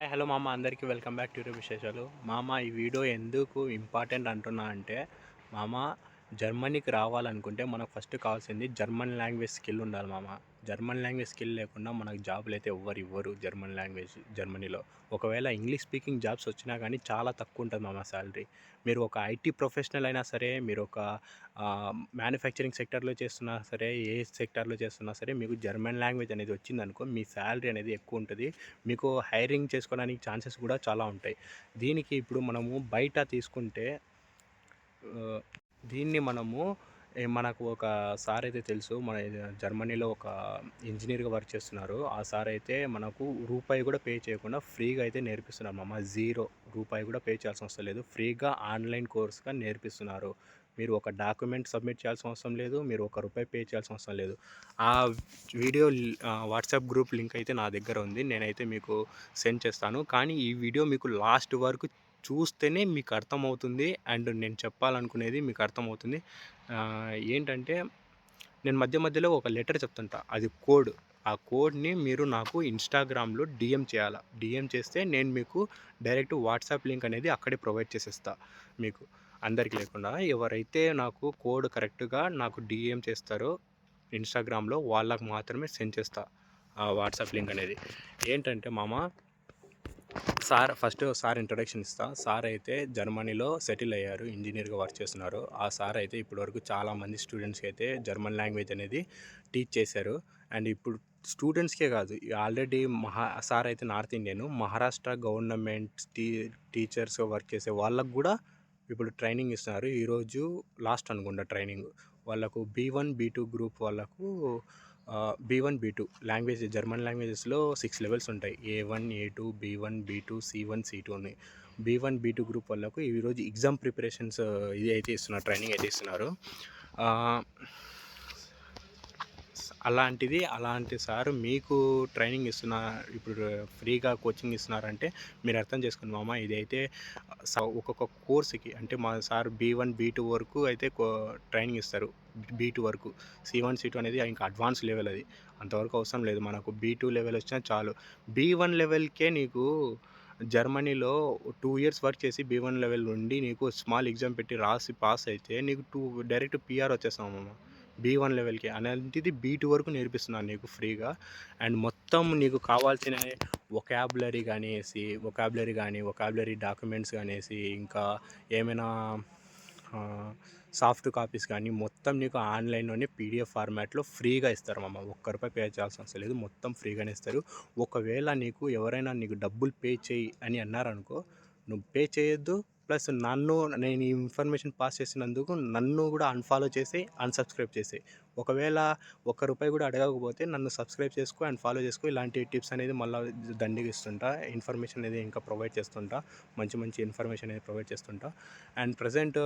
Hello మామ అందరికీ welcome back to విశేషాలు. మామ ఈ వీడియో ఎందుకు ఇంపార్టెంట్ అంటున్నా అంటే మామ జర్మనీకి రావాలనుకుంటే మనకు ఫస్ట్ కావాల్సింది జర్మన్ లాంగ్వేజ్ స్కిల్ ఉండాలి మామ. జర్మన్ లాంగ్వేజ్ స్కిల్ లేకుండా మనకు జాబులు అయితే ఎవ్వరు ఇవ్వరు జర్మన్ లాంగ్వేజ్ జర్మనీలో ఒకవేళ ఇంగ్లీష్ స్పీకింగ్ జాబ్స్ వచ్చినా కానీ చాలా తక్కువ ఉంటుంది మామ శాలరీ మీరు ఒక ఐటీ ప్రొఫెషనల్ అయినా సరే మీరు ఒక మ్యానుఫ్యాక్చరింగ్ సెక్టర్లో చేస్తున్నా సరే ఏ సెక్టర్లో చేస్తున్నా సరే మీకు జర్మన్ లాంగ్వేజ్ అనేది వచ్చిందనుకో మీ శాలరీ అనేది ఎక్కువ ఉంటుంది. మీకు హైరింగ్ చేసుకోవడానికి ఛాన్సెస్ కూడా చాలా ఉంటాయి. దీనికి ఇప్పుడు మనము బయట తీసుకుంటే దీన్ని మనము మనకు ఒక సార్ అయితే తెలుసు. మన జర్మనీలో ఒక ఇంజనీర్గా వర్క్ చేస్తున్నారు. ఆ సార్ అయితే మనకు రూపాయి కూడా పే చేయకుండా ఫ్రీగా అయితే నేర్పిస్తున్నారు మామ. జీరో రూపాయి కూడా పే చేయాల్సిన అవసరం లేదు. ఫ్రీగా ఆన్లైన్ కోర్స్గా నేర్పిస్తున్నారు. మీరు ఒక డాక్యుమెంట్ సబ్మిట్ చేయాల్సిన అవసరం లేదు. మీరు ఒక రూపాయి పే చేయాల్సిన అవసరం లేదు. ఆ వీడియో వాట్సాప్ గ్రూప్ లింక్ అయితే నా దగ్గర ఉంది. నేనైతే మీకు సెండ్ చేస్తాను. కానీ ఈ వీడియో మీకు లాస్ట్ వరకు చూస్తేనే మీకు అర్థమవుతుంది అండ్ నేను చెప్పాలనుకునేది మీకు అర్థమవుతుంది. ఏంటంటే నేను మధ్య మధ్యలో ఒక లెటర్ చెప్తుంటా. అది కోడ్. ఆ కోడ్ని మీరు నాకు ఇన్స్టాగ్రామ్లో డిఎం చేయాలి? డిఎం చేస్తే నేను మీకు డైరెక్ట్ వాట్సాప్ లింక్ అనేది అక్కడే ప్రొవైడ్ చేసేస్తా మీకు. అందరికి లేకుండా ఎవరైతే నాకు కోడ్ కరెక్ట్గా నాకు డిఎం చేస్తారో ఇన్స్టాగ్రామ్లో వాళ్ళకు మాత్రమే సెండ్ చేస్తా ఆ వాట్సాప్ లింక్ అనేది. ఏంటంటే మామ సార్ ఫస్ట్ సార్ ఇంట్రొడక్షన్ ఇస్తా. సార్ అయితే జర్మనీలో సెటిల్ అయ్యారు ఇంజనీర్గా వర్క్ చేస్తున్నారు. ఆ సార్ అయితే ఇప్పటివరకు చాలామంది స్టూడెంట్స్కి అయితే జర్మన్ లాంగ్వేజ్ అనేది టీచ్ చేశారు. అండ్ ఇప్పుడు స్టూడెంట్స్కే కాదు ఆల్రెడీ మహా సార్ అయితే north Indian Maharashtra government T teachers work చేసే వాళ్ళకు కూడా ఇప్పుడు ట్రైనింగ్ ఇస్తున్నారు. ఈరోజు లాస్ట్ అనుకుంటా ట్రైనింగ్ వాళ్ళకు B one B two group వాళ్ళకు B one B two language German లాంగ్వేజెస్లో six levels ఉంటాయి. A one A two B one B two C one C two ఉన్నాయి B one B two group వాళ్ళకు ఈరోజు exam preparations ఇది అయితే ఇస్తున్నారు training అయితే ఇస్తున్నారు. అలాంటిది అలాంటి సార్ మీకు ట్రైనింగ్ ఇస్తున్నా ఇప్పుడు ఫ్రీగా కోచింగ్ ఇస్తున్నారంటే మీరు అర్థం చేసుకుని మామ ఇదైతే ఒక్కొక్క కోర్సుకి అంటే మా sir B one B two వరకు అయితే ట్రైనింగ్ ఇస్తారు. బీ టూ వరకు. సి వన్ సి టూ అనేది ఇంకా అడ్వాన్స్ లెవెల్ అది. అంతవరకు అవసరం లేదు. మనకు బీ టూ లెవెల్ వచ్చినా చాలు. బీ వన్ లెవెల్కే నీకు జర్మనీలో టూ ఇయర్స్ వర్క్ చేసి బీ వన్ లెవెల్ ఉండి నీకు స్మాల్ ఎగ్జామ్ పెట్టి రాసి పాస్ అయితే నీకు టూ డైరెక్ట్ పిఆర్ అమ్మమ్మ బీ వన్ లెవెల్కి అలాంటిది బీ టూ వరకు నేర్పిస్తున్నాను నీకు ఫ్రీగా. అండ్ మొత్తం నీకు కావాల్సిన ఒకాబులరీ కానీసి ఒకాబులరీ కానీ ఒకాబులరీ డాక్యుమెంట్స్ కానీసి ఇంకా ఏమైనా సాఫ్ట్ కాపీస్ కానీ మొత్తం నీకు ఆన్లైన్లోనే పీడిఎఫ్ ఫార్మాట్లో ఫ్రీగా ఇస్తారు మామ. ఒక్క రూపాయి పే చేయాల్సిన అవసరం లేదు. మొత్తం ఫ్రీగానే ఇస్తారు. ఒకవేళ నీకు ఎవరైనా నీకు డబ్బులు పే చేయి అని అన్నారనుకో నువ్వు పే చేయొద్దు. ప్లస్ నన్ను నేను ఈ ఇన్ఫర్మేషన్ పాస్ చేసినందుకు నన్ను కూడా అన్ఫాలో చేసి అన్సబ్స్క్రైబ్ చేసి. ఒకవేళ ఒక్క రూపాయి కూడా అడగకపోతే నన్ను సబ్స్క్రైబ్ చేసుకో అండ్ ఫాలో చేసుకో. ఇలాంటి టిప్స్ అనేది మళ్ళీ దండిగా ఇస్తుంటా ఇన్ఫర్మేషన్ అనేది ఇంకా ప్రొవైడ్ చేస్తుంటా. మంచి మంచి ఇన్ఫర్మేషన్ అనేది ప్రొవైడ్ చేస్తుంటా. అండ్ ప్రజెంట్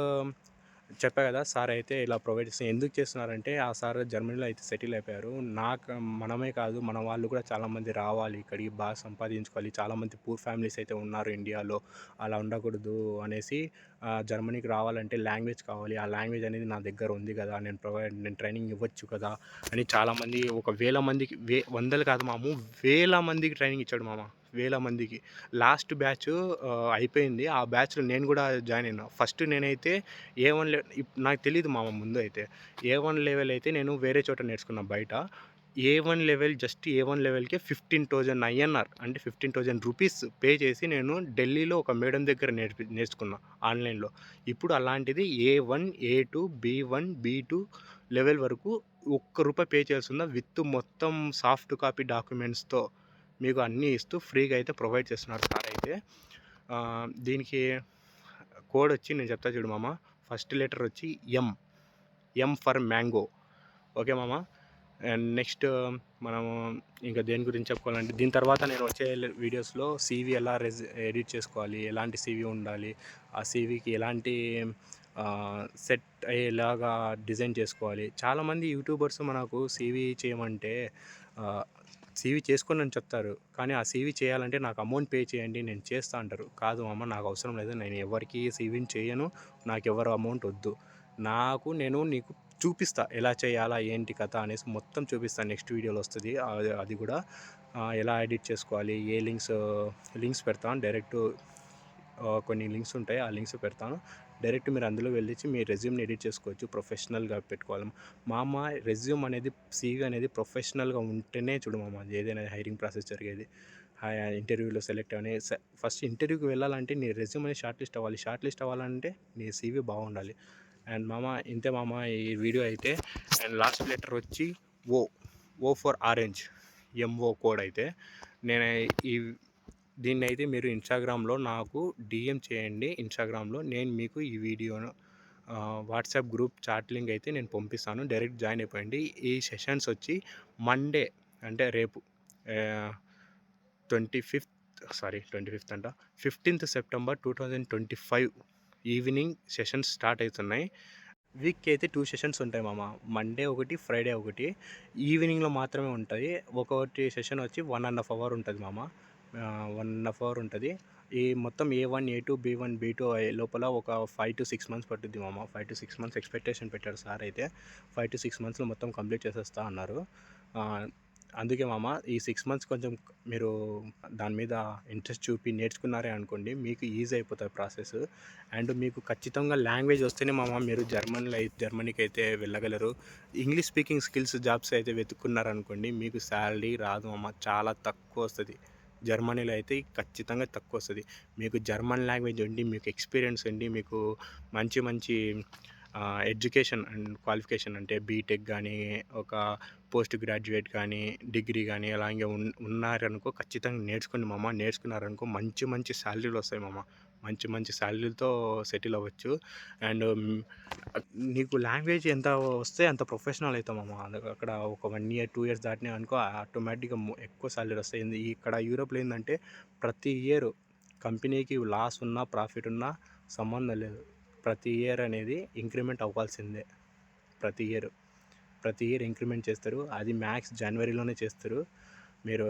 చెప్పా కదా సార్ అయితే ఇలా ప్రొవైడ్ చేసి ఎందుకు చేస్తున్నారంటే ఆ సార్ జర్మనీలో అయితే సెటిల్ అయిపోయారు. నాకు మనమే కాదు మన వాళ్ళు కూడా చాలామంది రావాలి ఇక్కడికి బాగా సంపాదించుకోవాలి చాలామంది పూర్ ఫ్యామిలీస్ అయితే ఉన్నారు ఇండియాలో అలా ఉండకూడదు అనేసి జర్మనీకి రావాలంటే లాంగ్వేజ్ కావాలి ఆ లాంగ్వేజ్ అనేది నా దగ్గర ఉంది కదా నేను ప్రొవైడ్ నేను ట్రైనింగ్ ఇవ్వచ్చు కదా అని చాలామంది ఒక వేల మందికి వే వందలు కాదు మాము వేల మందికి ట్రైనింగ్ ఇచ్చాడు మామ. వేల మందికి. లాస్ట్ బ్యాచ్ అయిపోయింది. ఆ బ్యాచ్లో నేను కూడా జాయిన్ అయినా. ఫస్ట్ నేనైతే ఏ వన్ లెవెల్ నాకు తెలియదు మా ముందు అయితే. ఏ వన్ లెవెల్ అయితే నేను వేరే చోట నేర్చుకున్నా బయట. A one level just A one లెవెల్కే fifteen thousand INR అంటే ఫిఫ్టీన్ థౌజండ్ రూపీస్ పే చేసి నేను ఢిల్లీలో ఒక మేడం దగ్గర నేర్పి నేర్చుకున్నా ఆన్లైన్లో. ఇప్పుడు అలాంటిది A one A two B one B two level వరకు ఒక్క రూపాయి పే చేయాల్సిందా? విత్ మొత్తం సాఫ్ట్ కాపీ డాక్యుమెంట్స్తో. మీకు అన్నీ ఇస్తూ ఫ్రీగా అయితే ప్రొవైడ్ చేస్తున్నారు సార్ అయితే. దీనికి కోడ్ వచ్చి నేను చెప్తా చూడు మామ. ఫస్ట్ లెటర్ వచ్చి M. M for mango. Okay మామ? అండ్ నెక్స్ట్ మనము ఇంకా దేని గురించి చెప్పుకోవాలంటే దీని తర్వాత నేను వచ్చే వీడియోస్లో సీవీ ఎలా రెజ్ ఎడిట్ చేసుకోవాలి ఎలాంటి సీవీ ఉండాలి ఆ సీవీకి ఎలాంటి సెట్ అయ్యేలాగా డిజైన్ చేసుకోవాలి. చాలామంది యూట్యూబర్స్ మనకు సీవీ చేయమంటే సీవీ చేసుకొని అని చెప్తారు. కానీ ఆ సీవీ చేయాలంటే నాకు అమౌంట్ పే చేయండి నేను చేస్తా అంటారు. కాదు అమ్మ నాకు అవసరం లేదు. నేను ఎవరికి సీవీని చేయను. నాకు ఎవరు అమౌంట్ వద్దు. నాకు నేను నీకు చూపిస్తా ఎలా చేయాలా ఏంటి కథ అనేసి మొత్తం చూపిస్తాను నెక్స్ట్ వీడియోలో వస్తుంది. అది కూడా ఎలా ఎడిట్ చేసుకోవాలి ఏ లింక్స్ లింక్స్ పెడతాను. డైరెక్ట్ కొన్ని లింక్స్ ఉంటాయి. ఆ లింక్స్ పెడతాను. డైరెక్ట్ మీరు అందులో వెళ్ళిచ్చి మీ రెజ్యూమ్ని ఎడిట్ చేసుకోవచ్చు ప్రొఫెషనల్గా పెట్టుకోవాలి. మామ రెజ్యూమ్ అనేది సీగా అనేది ప్రొఫెషనల్గా ఉంటేనే చూడు మామ ఏదైనా హైరింగ్ ప్రాసెస్ జరిగేది. ఇంటర్వ్యూలో సెలెక్ట్ అవని ఫస్ట్ ఇంటర్వ్యూకి వెళ్ళాలంటే నీ రెజ్యూమ్ అనేది షార్ట్ లిస్ట్ అవ్వాలి. షార్ట్ లిస్ట్ అవ్వాలంటే నీ సీవీ బాగుండాలి. అండ్ మామ ఇంతే మామ ఈ వీడియో అయితే. అండ్ లాస్ట్ లెటర్ వచ్చి O O for orange MO code అయితే. నేను ఈ దీన్ని అయితే మీరు ఇన్స్టాగ్రామ్లో నాకు డిఎం చేయండి. ఇన్స్టాగ్రామ్లో నేను మీకు ఈ వీడియోను వాట్సాప్ గ్రూప్ చాట్ లింక్ అయితే నేను పంపిస్తాను. డైరెక్ట్ జాయిన్ అయిపోయింది ఈ సెషన్స్ వచ్చి మండే అంటే రేపు twenty fifth sorry twenty fifth అంట fifteenth September two thousand twenty five evening sessions start అవుతున్నాయి. వీక్కి అయితే టూ సెషన్స్ ఉంటాయి మామ. మండే ఒకటి ఫ్రైడే ఒకటి. ఈవినింగ్లో మాత్రమే ఉంటుంది. ఒకటి సెషన్ వచ్చి వన్ అండ్ హాఫ్ అవర్ ఉంటుంది మామ. వన్ అండ్ హాఫ్ అవర్ ఉంటుంది. ఈ మొత్తం A one A two B one B two లోపల ఒక ఫైవ్ టు సిక్స్ మంత్స్ పట్టుద్ది మామ. Five to six months expectation పెట్టారు సార్ అయితే. ఫైవ్ టు సిక్స్ మంత్స్లో మొత్తం కంప్లీట్ చేసేస్తా అన్నారు. అందుకే మామ ఈ సిక్స్ మంత్స్ కొంచెం మీరు దాని మీద ఇంట్రెస్ట్ చూపి నేర్చుకున్నారే అనుకోండి మీకు ఈజీ అయిపోతుంది ప్రాసెస్ అండ్ మీకు ఖచ్చితంగా లాంగ్వేజ్ వస్తేనే మామ మీరు జర్మన్లో అయితే జర్మనీకి అయితే వెళ్ళగలరు. ఇంగ్లీష్ స్పీకింగ్ స్కిల్స్ జాబ్స్ అయితే వెతుక్కున్నారనుకోండి మీకు శాలరీ రాదు మామ. చాలా తక్కువ వస్తుంది. జర్మనీలో అయితే ఖచ్చితంగా తక్కువ వస్తుంది మీకు జర్మన్ లాంగ్వేజ్ ఉండి మీకు ఎక్స్పీరియన్స్ ఉండి మీకు మంచి మంచి ఎడ్యుకేషన్ అండ్ క్వాలిఫికేషన్ అంటే బీటెక్ కానీ ఒక పోస్ట్ గ్రాడ్యుయేట్ కానీ డిగ్రీ కానీ అలాగే ఉన్నారనుకో ఖచ్చితంగా నేర్చుకోండి మామ. నేర్చుకున్నారనుకో మంచి మంచి శాలరీలు వస్తాయి మామ. మంచి మంచి శాలరీలతో సెటిల్ అవ్వచ్చు. అండ్ నీకు లాంగ్వేజ్ ఎంత వస్తే అంత ప్రొఫెషనల్ అవుతాం మామ. అక్కడ ఒక వన్ ఇయర్ టూ ఇయర్స్ దాటినా అనుకో ఆటోమేటిక్గా ఎక్కువ శాలరీ వస్తాయి. ఇక్కడ యూరోప్లో ఏంటంటే ప్రతి ఇయర్ కంపెనీకి లాస్ ఉన్నా ప్రాఫిట్ ఉన్నా సంబంధం లేదు. ప్రతి ఇయర్ అనేది ఇంక్రిమెంట్ అవ్వాల్సిందే. ప్రతి ఇయర్. ప్రతి ఇయర్ ఇంక్రిమెంట్ చేస్తారు. అది మ్యాక్స్ జనవరిలోనే చేస్తారు. మీరు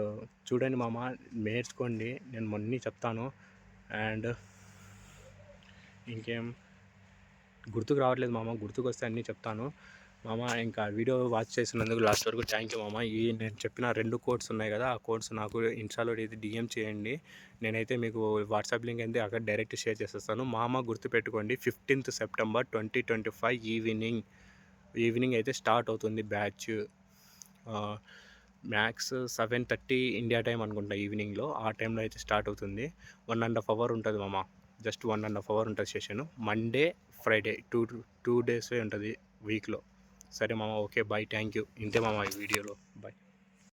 చూడండి మామ నేర్చుకోండి. నేను మొన్నీ చెప్తాను. అండ్ ఇంకేం? గుర్తుకు రావట్లేదు మామ గుర్తుకు వస్తే అన్నీ చెప్తాను. మామ ఇంకా వీడియో వాచ్ చేసినందుకు లాస్ట్ వరకు థ్యాంక్ యూ మామ. ఈ నేను చెప్పిన రెండు కోడ్స్ ఉన్నాయి కదా ఆ కోడ్స్ నాకు ఇన్స్టాలో అయితే డిఎం చేయండి. నేనైతే మీకు వాట్సాప్ లింక్ అయితే అక్కడ డైరెక్ట్ షేర్ చేసేస్తాను. మామ గుర్తుపెట్టుకోండి fifteenth September twenty twenty five evening. Evening అయితే స్టార్ట్ అవుతుంది batch. Max seven thirty India time అనుకుంటా ఈవినింగ్లో. ఆ టైంలో అయితే స్టార్ట్ అవుతుంది. వన్ అండ్ హాఫ్ అవర్ ఉంటుంది మామ. Just one and half hour ఉంటుంది session. Monday Friday two two డేసే ఉంటుంది వీక్లో సరే మామ ఓకే బాయ్ థ్యాంక్ యూ ఇంతే మామ ఈ వీడియోలో. బాయ్